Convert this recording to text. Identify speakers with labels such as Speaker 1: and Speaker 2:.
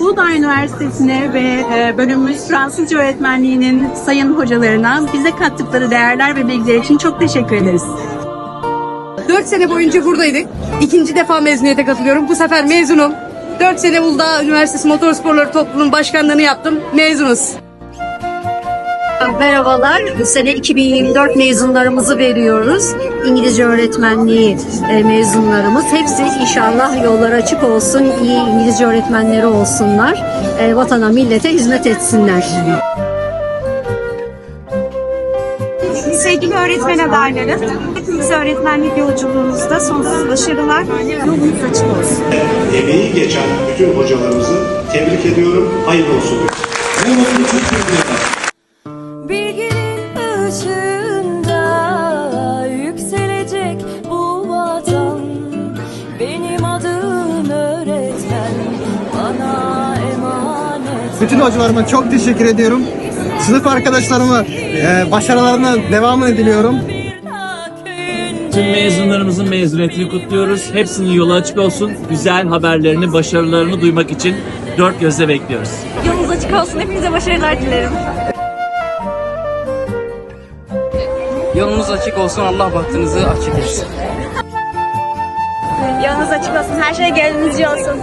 Speaker 1: Uludağ Üniversitesi'ne ve e, bölümümüz Fransızca öğretmenliğinin sayın hocalarına bize kattıkları değerler ve bilgiler için çok teşekkür ederiz.
Speaker 2: 4 sene boyunca buradaydık. İkinci defa mezuniyete katılıyorum. Bu sefer mezunum. 4 sene Uludağ Üniversitesi Motorsporları Topluluğu'nun başkanlığını yaptım. Mezunuz.
Speaker 3: Merhabalar. Bu sene 2024 mezunlarımızı veriyoruz. İngilizce öğretmenliği e, mezunlarımız. Hepsi inşallah yollar açık olsun. iyi İngilizce öğretmenleri olsunlar. E, Vatana, millete hizmet etsinler.
Speaker 4: Sevgili öğretmen adayları, hepimiz öğretmenlik yolculuğunuzda sonsuz başarılar, yolunuz açık olsun.
Speaker 5: emeği geçen bütün hocalarımızı tebrik ediyorum. Hayırlı olsun.
Speaker 6: Bilginin
Speaker 7: Bütün hocalarıma çok teşekkür ediyorum. Sınıf arkadaşlarıma e, başarılarına devamını diliyorum.
Speaker 8: Tüm mezunlarımızın mezuniyetini kutluyoruz. Hepsinin yolu açık olsun. Güzel haberlerini, başarılarını duymak için dört gözle bekliyoruz.
Speaker 4: Yolunuz açık olsun, hepinize başarılar dilerim.
Speaker 9: Yolunuz açık olsun. Allah bahtınızı açık etsin.
Speaker 4: Yolunuz açık olsun, her şey gönlünüzce olsun.